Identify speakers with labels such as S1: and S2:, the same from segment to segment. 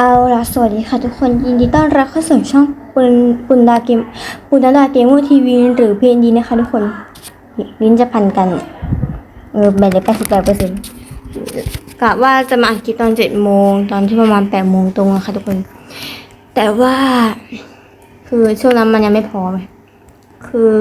S1: เอาละสวัสดีค่ะทุกคนยินดีต้อนรับเข้าสู่ช่องปุณปุณดาเกมปุณดาเกมเมอร์ทีวีหรือเพนดีนะคะทุกคนลิ้นจะพันกัน เออแบตเลยแปดสิบแปดเปอร์เซ็นต์กะว่าจะมาอัดคลิปตอนเจ็ดโมงตอนที่ประมาณแปดโมงตรงอะค่ะทุกคน แต่ว่า คือช่วงนั้นมันยังไม่พอไหมคือ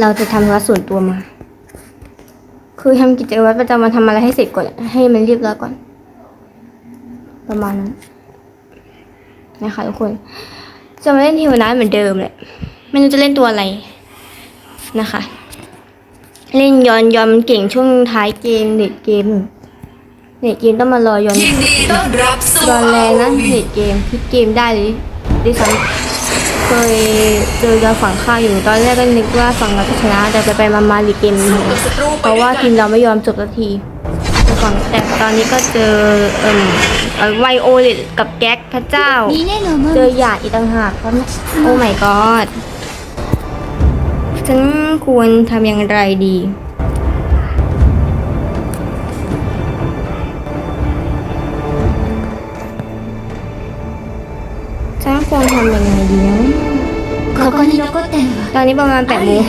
S1: เราจะทำธุระส่วนตัวมา คือทำกิจวัตรประจำวันทำอะไรให้เสร็จก่อนให้มันเรียบร้อยก่อน ประมาณนั้นนะคะทุกคนจะมาเล่นเทวนาเหมือนเดิมเลยไม่รู้จะเล่นตัวอะไรนะคะ เล่นย้อนย้อนมันเก่งช่วงท้ายเกมเด็ดเกมเด็ดเกมต้องมารอย้อน
S2: ย้อน
S1: ย้อนแรงนะเด็ดเกมพิกเกมได้เลยดิฉันเคยเจอยอนฝั่งข้างอยู่ตอนแรกก็นึกว่าฝั่งเราจะชนะแต่ไปไปๆมาๆดีเกมเพราะว่าทีมเราไม่ยอมจบสักที ก่อนแต่ตอนนี้ก็เจอเอ่อไวโอเลตกับแก๊กพระเจ้า เจอหยาดอีกต่างหากครับโอ้ไม่กอดฉันควรทำอย่างไรดีฉันควรทำยังไงดีนะตอนนี้ประมาณ8โมง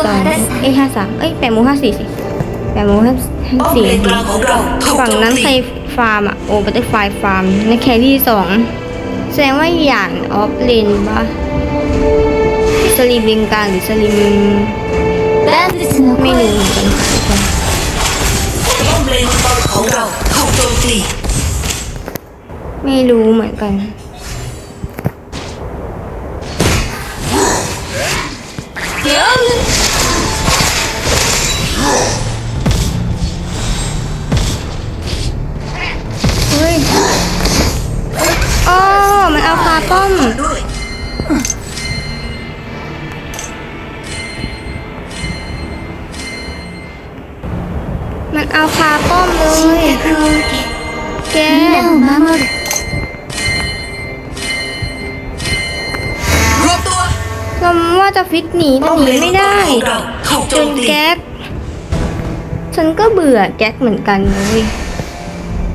S1: 52เอ้ย53เอ้ย8โมง54สิ แต่ม
S2: องทั้งทั้สี่
S1: ฝั่งนั้นใครฟาร์มอะโอ้บัตเตอร์ไฟฟาร์มในแครี่สองแสดงว่าอย่างออฟเลนปะสลิมกลางหรือสลิมไม่รู้เหมือนกันไม่รู้เหมือนกัน ป้อม
S2: ด้ว
S1: มันเอาคาป้อมเลยแก
S2: รวมตัว
S1: เราว่าจะฟิกหนีแต่หนีไม่ได้
S2: จ
S1: นแก๊กฉันก็เบื่อแก๊กเหมือนกันเลย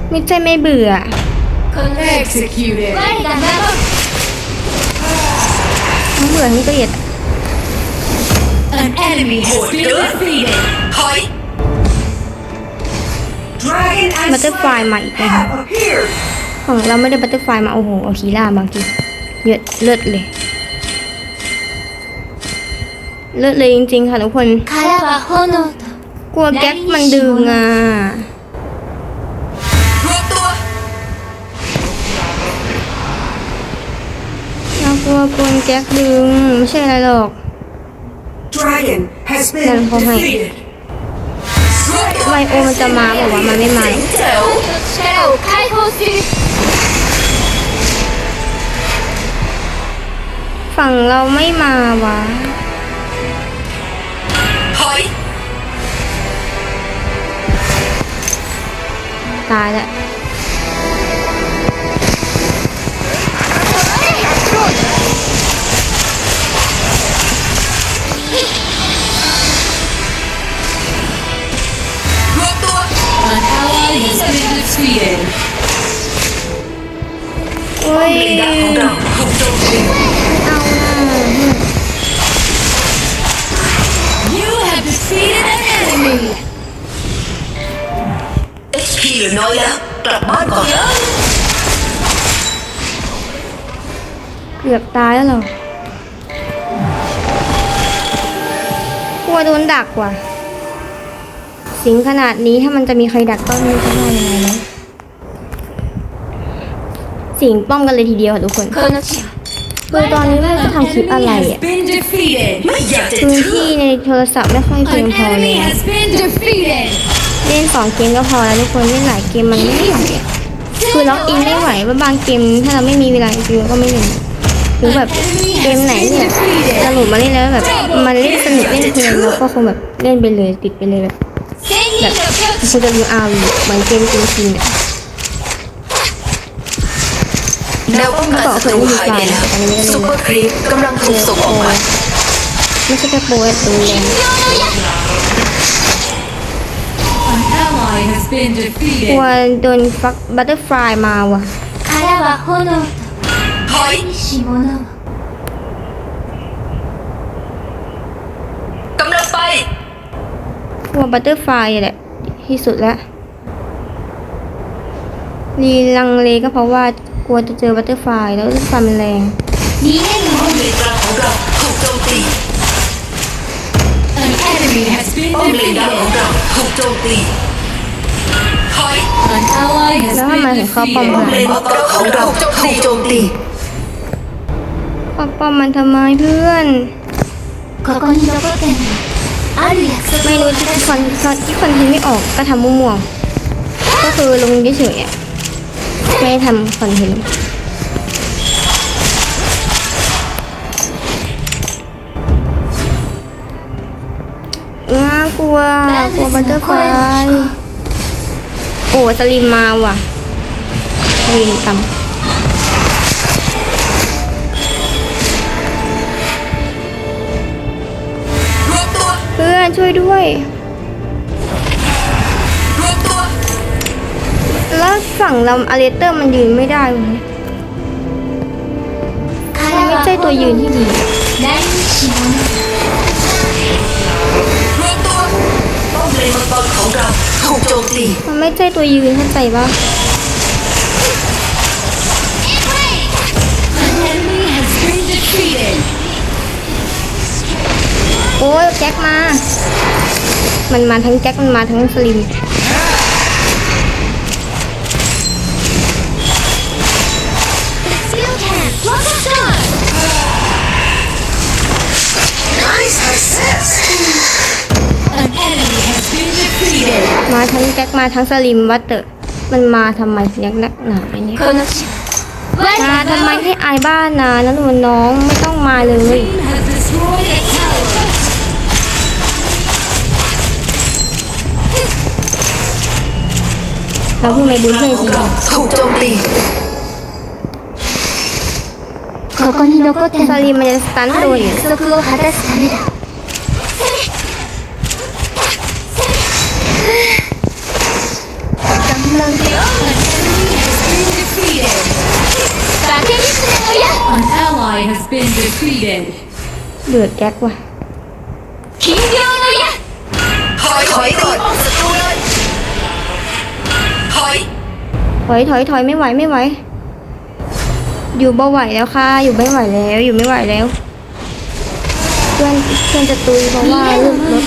S1: ไม่ใช่ไม่เบื่อ
S2: Executed.
S3: Right,
S1: ทั้งเบื่อทั้งเกลียด
S2: an enemy has been defeated ถอย Dragon and
S1: บัตเตอร์ไฟมาอีกแล้ว
S2: have appeared
S1: ของเราไม่ได้บัตเตอร์ไฟมา โอ้โห เอาคีล่ามากินเยอะเลิศเลย เลิศเลยจริงๆค่ะทุกคน
S3: 殻は炎と
S1: กลัวแก๊กมันดึงอ่ะ
S2: ตัว
S1: กลแจ็คดึง ไม่ใช่อะไรหรอก
S2: Dragon has been
S1: ไมโอมันจะมาบอกว่ามันไม่มาฝั่งเราไม่มาวะตายแล้ว
S4: ally has been defeated.
S1: โอ้ย
S2: เลนดักของเราถูกโจมตี
S1: เอาน่ะ
S4: You have defeated an enemy.
S2: HP เหลือน้อยแล้วกลับบ้านก่อน
S1: เกือบตายแล้วเหรอกลัวโดนดักว่ะ สิงขนาดนี้ถ้ามันจะมีใครดักต้นนี้จะได้ยังไงนะสิงป้อมกันเลยทีเดียวค่ะทุกคนคือตอนนี้ไม่จะทำคลิปอะไรอะพื้นที่ในโทรศัพท์ไม่ค่อยเพียงพอเลยเล่นสองเกมก็พอแล้วทุกคนเล่นหลายเกมมันไม่ไหวคือล็อกอินไม่ไหวว่าบางเกมถ้าเราไม่มีเวลาจริงก็ไม่เล่นหรือแบบเกมไหนเนี่ยสนุกมาเล่นแล้วแบบมันเล่นสนุกเล่นเพลินแล้วก็คงแบบเล่นไปเลยติดไปเลยแบบ
S3: 千人の境地
S1: คุณจะดูอาวีเหมือนเกมจริงๆอะ
S2: แนวป้องกันศัตรูหายไปแล้วซุปเปอร์ครีปกำลังถูกส่งออกมา
S1: ไม่ใช่แค่โปรยตัวแรง
S4: An ally has been
S1: กลัว
S4: defeated.
S1: โดนฟักบัตเตอร์ฟลายมาว่ะ
S3: 殻 殻は炎と
S2: ถอย
S3: し物を
S2: กลั
S1: วบัตเตอร์ไฟแหละ ที่สุดแล้วรีลังเลก็เพราะว่ากลัวจะเจอบัตเตอร์ไฟแล้วบัตเตอร์ไฟมันแรง
S3: 逃げる
S2: ป้อมเลนกลางของเราถูกโจมตี
S4: An enemy has been
S2: ป้อมเลนกลางของ
S4: defeated.
S2: เราถูกโจมตีถอย
S4: An ally has
S1: แล้วทำไม
S4: been
S1: ถึงเข้าป้อม
S2: ป้อม
S1: มา
S2: เลนของเราถูกโจมตี
S1: ป้อมป้อมมันทำไมเพื่อน
S3: ここに残ってるのある約束
S1: ไม่รู้ที่คอนที่คอนเทนต์ไม่ออกก็ทำมั่วๆก็คือลงเฉยๆอะไม่ได้ทำคอนเทนต์น่ากลัวกลัวบัตเตอร์ไฟโอ้สลิมมาว่ะสลิมกำานช่วยด้วย แล้วฝั่งลำอเลเตอร์มันยืนไม่ได้เลยมันไม่ใช่ตัวยืนที่ดี
S2: ป้อมเลนมังกรของเราถูกโจมตี
S1: มันไม่ใช่ตัวยืนเข้าใจปะ โอ้ยแจ็คมา มันมาทั้งแจ็คมันมาทั้งสลิมมาทั้งแจ็คมาทั้งสลิมวัตเตอร์มันมาทำไมยักนักหนาเนี่ยมาทำไมให้อายบ้านนะนั่นมันน้องไม่ต้องมาเลย เราเพิ่งไปบุญเพื่อน
S2: ของ
S1: ที
S2: เราถูกโจมตี
S3: ここに残ってる
S1: ส
S3: の
S1: ลิมมันจะสตัน
S3: あ
S1: ตัว
S3: る
S1: อยู่
S3: 約束を果たすためだ頑張るよ
S4: Been defeated.
S3: バケリスネの矢
S4: An ally has been defeated.
S1: เดือดแจ็คว่ะ
S2: ถอยถอยถอย
S1: ไม่ไหวไม่ไหว อยู่บ่ไหวแล้วค่ะ อยู่ไม่ไหวแล้ว อยู่ไม่ไหวแล้ว เพื่อนเพื่อนจะตุยเพราะว่าเรื่องรถ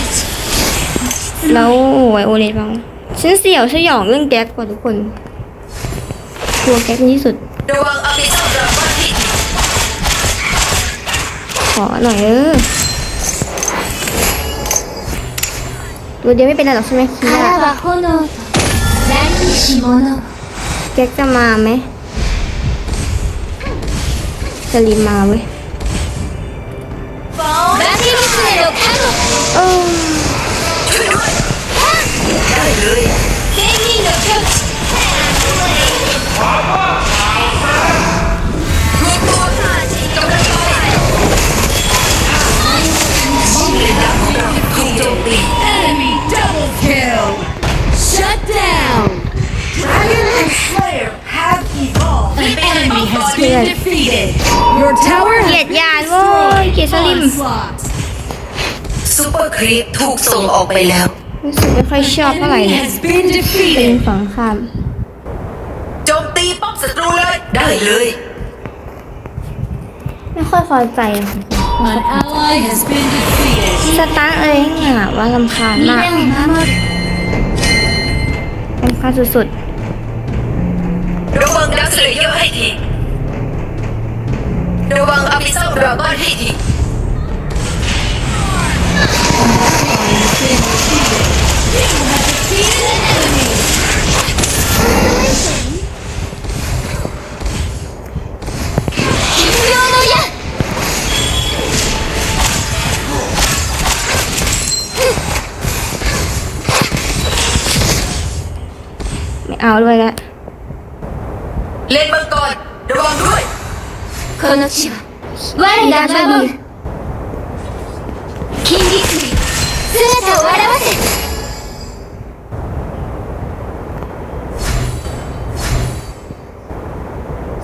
S1: แล้วโอ้ยโอเลนฟังฉันเสี่ยวสยองเรื่องแก๊กกว่าทุกคนกลัวแก๊กเป็นที่สุด
S2: ระวังอาพิซ่าดราม่าที่
S1: ขอหน่อยเออตัวเดียวไม่เป็นไรหรอกใช่ไหมคิด
S3: 殻
S1: ว่า จ็คจะมาไหมจะมมาเว้ย เออ
S4: Your tower
S1: เกลียดยาน been โว้ยเกลียดสลิม
S4: สุป
S2: ซูเปอร์ครีปถูกส่งออกไปแล้ว
S1: รู้สึกไม่ค่อยชอบเท่าไหร่เป็นฝังคำ
S2: โจมตีป๊อปศัตรูเลย ได้เลย
S1: ไม่ค่อยพอใจสตาร์ทเองอะว่าลำคาญมาก
S3: An
S1: ลำคาญสุดๆ
S2: ระวังดาวเสลเยอะให้ที
S3: doang
S1: pisau dragon hiji? เอาด้วยละ
S3: この地は我が守る金銀類姿を現せ
S2: ร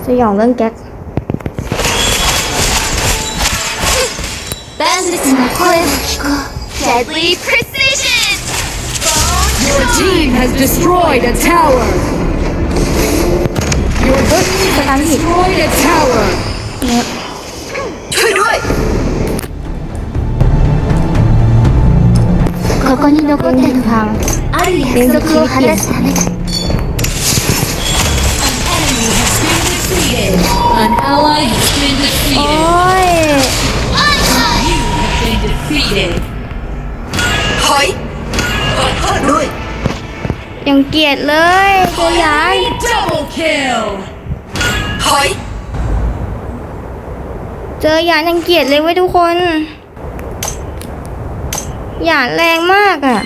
S1: สยองเรื่องแก๊ก
S3: 万物の声を聞こう Deadly Precision
S4: Your team has destroyed a tower. Your team
S1: สตัน
S4: has
S1: ผิด
S4: destroyed a tower.
S2: ช่วยด้วย
S3: ここに残って
S1: เล่
S3: る
S1: น
S3: の
S1: ทา
S3: は
S1: ง
S3: ある約束を果たすためだ
S4: Enemy has been defeated. An ally has been
S1: โอ้
S4: defeated.
S1: ย
S4: You have been defeated.
S2: ถอยขอโทษด้วย
S1: ยังเกลียดเลยตัวใหญ่
S4: Double kill.
S2: ถอย
S1: เจอหยาดยังเกลียดเลยไว้ทุกคนหยาดแรงมากอะ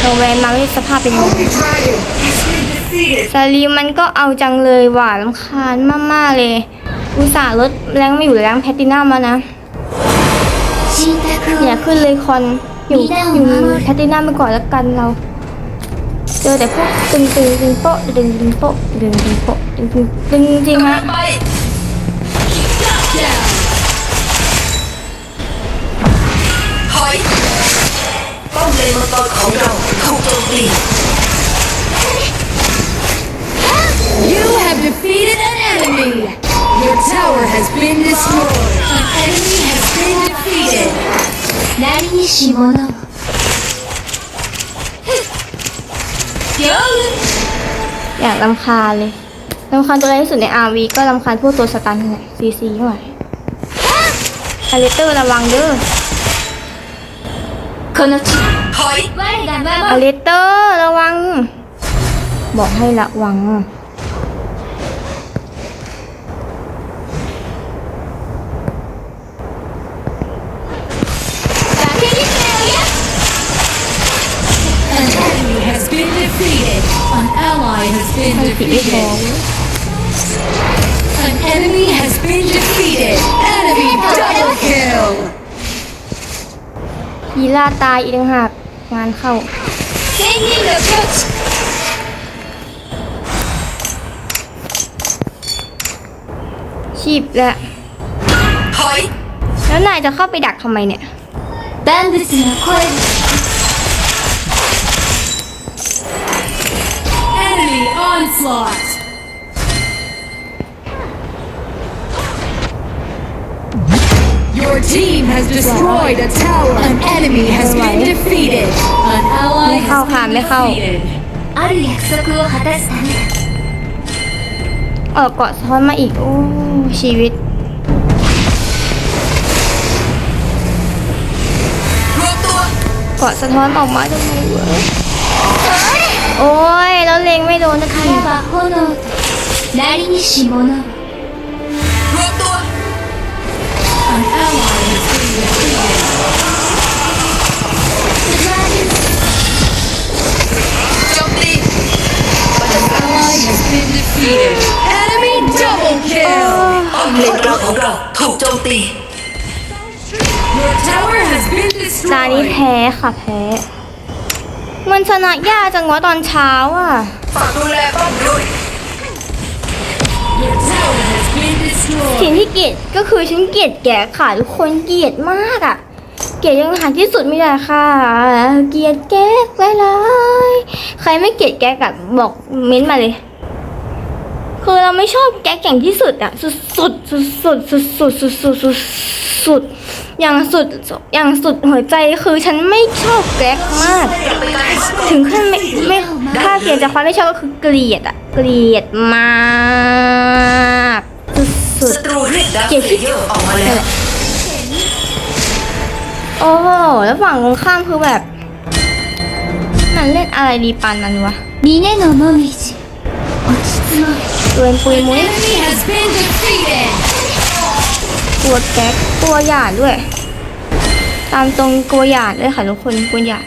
S1: เราแวนมาด้วยสภาพเป็นยังไซาลีมันก็เอาจังเลยหวานลำคาญมากๆเลย อุตส่าห์ลดแรงไม่อยู่แรงแพตตินัมแล้วนะอย่าขึ้นเลยคอนอยู่อยู่แพตตินัมไปก่อนแล้วกันเรา เจอแต่พวกตึงตึงตึงโป๊ะตึงตึงโป๊ะตึงตึงโป๊ะตึงตึงตึงจริงฮะ
S2: ไป
S4: Down.
S2: ถอยป้อมเลนมังกรของเราถูกโจมตี
S4: You have defeated an enemy. Your tower has been destroyed. An enemy has been defeated.
S3: 何にし物を
S1: อย่างลำคาเลยลำคาตัวแรกที่สุดในอาร์วีก็ลำคาญพวกตัวสตันนี่แหละซีซีหน่อยอาเลเตอร์ระวังเด้อ
S2: คน
S3: ละ
S1: คาเลเตอร์ระวัง บอกให้ระวัง
S4: ally has been defeated. An enemy has been defeated. Enemy double kill.
S1: ยีล่าตายอีกต่างหากงานเข้า
S3: Taking the foot.
S1: ชีพแล้ว
S2: Hoi.
S1: แล้วนายจะเข้าไปดักทำไมเนี่ย
S3: Bandits in a quest.
S4: Enemy onslaught. Your team has destroyed a tower. An enemy has been defeated. An ally
S1: ไม่เข้า
S4: has
S1: ค่ะ
S4: been
S1: ไม่เข้า
S4: defeated.
S3: ある約束を果たすためだ
S1: ออกเกาะซ้อนมาอีก โอ้ชีวิต
S2: รวมตัว
S1: เกาะสะท้อนออกมาทำไมวะ โอ้ยแล้วเล็งไม่โดนนะใค
S3: รว่าโคโนลา
S2: รินิชิโมโน
S4: รวมตัว
S2: โจมตี
S4: Ally has been defeated. Enemy double kill.
S2: ป้อมเลนกลางของเราถูกโจมตี
S4: Your tower has been
S1: ตานี้
S4: destroyed.
S1: แพ้ค่ะแพ้ มันชนะยากจังวะตอนเช้าอะ
S2: ฝากดูแลป้อมด้วย
S4: Your tower has been
S1: สิ่ง
S4: destroyed.
S1: ที่เกลียดก็คือฉันเกลียดแกค่ะทุกคนเกลียดมากอะ เกลียดยังหาที่สุดไม่ได้ค่ะ เกลียดแก๊กหลายๆใครไม่เกลียดแก๊กอะบอกเม้นต์มาเลย คือเราไม่ชอบแก๊กอย่างที่สุดอะสุดสุดสุดสุดสุดสุดสุดสุดสุดสุดอย่างสุดอย่างสุดหัวใจคือฉันไม่ชอบแก๊กมาก ถึงขั้นไม่ไม่ถ้าเขียนจากความไม่ชอบก็คือเกลียดอะเกลียดมากสุด
S2: เก
S1: ลียดที่
S2: ออกมาเโอ้
S1: แล้วฝั่งตรงข้ามคือแบบ มันเล่นอะไรดีปานนั้นวะ
S3: ดีแน่นอนมากเลย
S1: เกินปุยมุ้ย
S4: Enemy has been defeated.
S1: ตัวแก๊กตัวหยาดด้วย ตามตรงตัวหยาดด้วยค่ะทุกคนตัวหยาด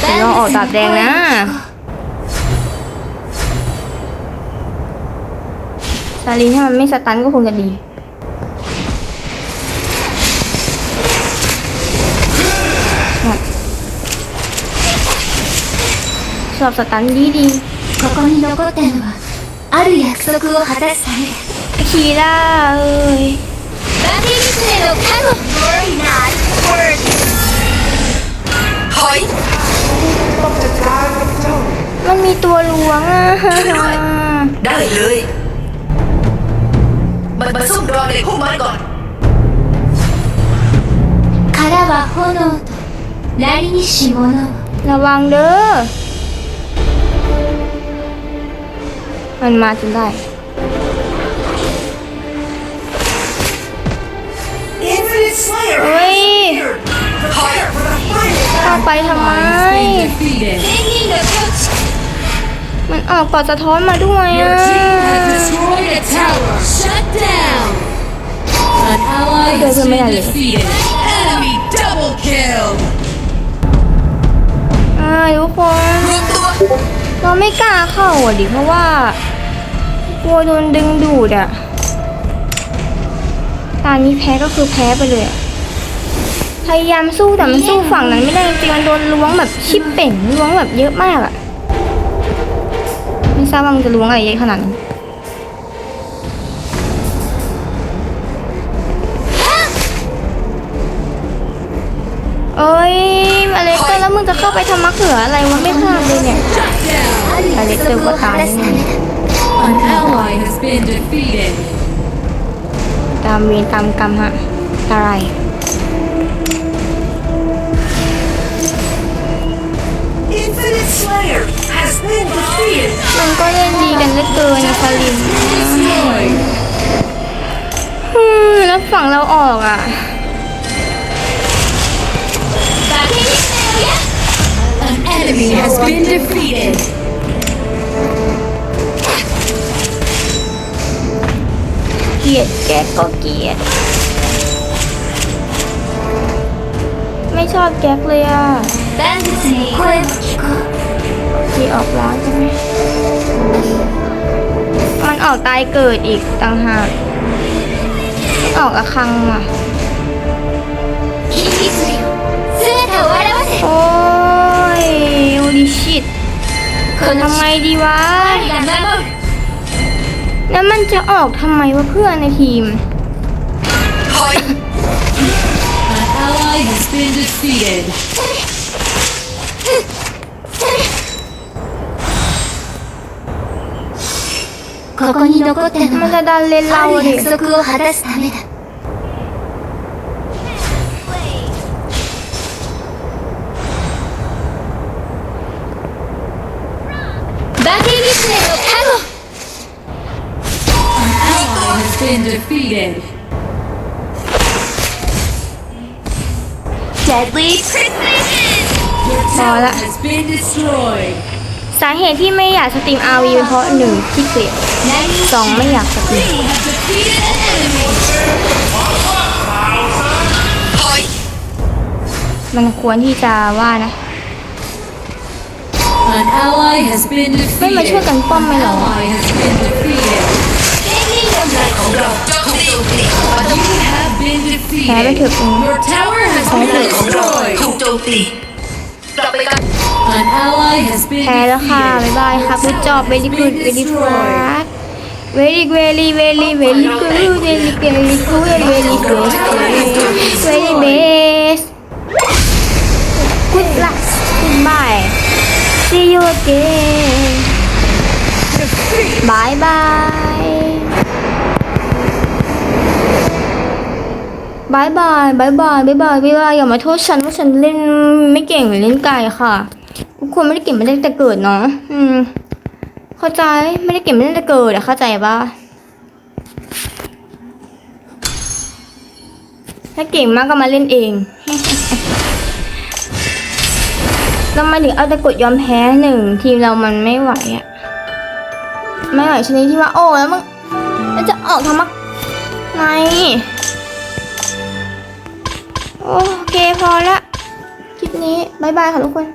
S1: เดี๋ยวเราออกดาบแดงนะซาลีนถ้ามันไม่สตันก็คงจะดีหมด สอบสตันดีดี
S3: ここに残ったのはある約束を果たすためだ
S1: ๆคีร่าเอ้ย
S3: バティリスへの加護
S2: ถอย
S1: มันมีตัวลวงอ่ะ
S2: ได้เลย มันมาซุ่มรอในพวกมันก่อน
S3: 殻は炎と鳴りにし物を
S1: ระวังเด้อ มันมาจนได้ เฮ้ย
S2: ถอย
S1: เข้าไปทำไม
S4: Defeated.
S1: มันออกกอดสะท้อนมาด้วยอะ
S4: Your team has destroyed a tower. Shut down. An ally has
S1: Doesn't
S4: been
S1: matter.
S4: defeated. Enemy double kill.
S1: อ่าทุกคน
S2: รวมตัว
S1: เราไม่กล้าเข้าอะดิเพราะว่ากลัวโดนดึงดูดอะตอนนี้แพ้ก็คือแพ้ไปเลย พยายามสู้แต่มันสู้ฝั่งนั้นไม่ได้จริงมันโดนล้วงแบบชิปเป่งล้วงแบบเยอะมากอะ ไม่ทราบว่ามันจะล้วงอะไรเยอะขนาดนั้น แล้วมึงจะเข้าไปทำมักเขืออะไรวะไม่ทราบเลยเนี่ย
S3: อเล็กเร็ก็
S4: ตายแน่
S1: ตามเวรตามกรรมฮะอะไร
S2: defeated.
S1: Kiệt kẹt có kiệt. ไม่ชอบแก๊กเลยอะ
S3: Fantasy Quick
S1: ที่ออกร้านใช่ไหมมันออกตายเกิดอีกต่างหากออกอะคังอะโอ้ ยโอดิชิต
S3: この
S1: ทำไงดีวะ
S3: 光が守る
S1: แล้วมันจะออกทำไมวะเพื่อนในทีม
S2: ถอย
S4: An ally has been defeated.
S3: ここに残ったの
S1: มันจะ
S3: は
S1: ดันเลนเรา
S3: あ
S1: อะ
S3: る
S1: ดิ
S3: 約束を果たすためだ
S4: defeated.
S3: Deadly Precision
S4: Your
S1: Hola.
S4: tower has been destroyed.
S1: สาเหตุที่ไม่อยากสตรีม RV เป็นเพราะหนึ่งที่เกลียดสองไม่อยากสตรีม
S4: You have defeated an enemy.
S2: ถอย
S1: มันควรที่จะว่านะ
S4: An ally has been
S1: ไม่มาช่วย
S4: defeated.
S1: กันป้อมไหมเหรอ
S4: Ally has been defeated.
S2: ใหญ่ของเราถูกโจมตี
S1: แพ้ไปเถอะคุณ
S4: Your tower has been destroyed
S2: ถูกโจมตีกลับไปกัน
S4: An ally has been
S1: แพ้แล้วค่ะ บ๊ายบายค่ะพุทจอบเวลิกูดเวลิฟูดเวลี่เวลี่เวลี่เวลิกูเวลี่เวลิกูเวลิกูเวลี่เบสกุดละกุดบาย See you again Bye bye บายบายบายบายบายบายบายบายอย่ามาโทษฉันว่าฉันเล่นไม่เก่งหรือเล่นไก่ค่ะทุกคนไม่ได้เก่งไม่ได้แต่เกิดเนาะอืม เข้าใจไม่ได้เก่งไม่ได้แต่เกิดอะเข้าใจปะถ้าเก่งมากก็มาเล่นเองทำไมถึงเอาแต่กดยอมแพ้หนึ่งทีมเรามันไม่ไหวอะไม่ไหวชนิดที่ว่าโอ้แล้วมึงจะออกทำไมไม โอเคพอละ คลิปนี้บายบายค่ะทุกคน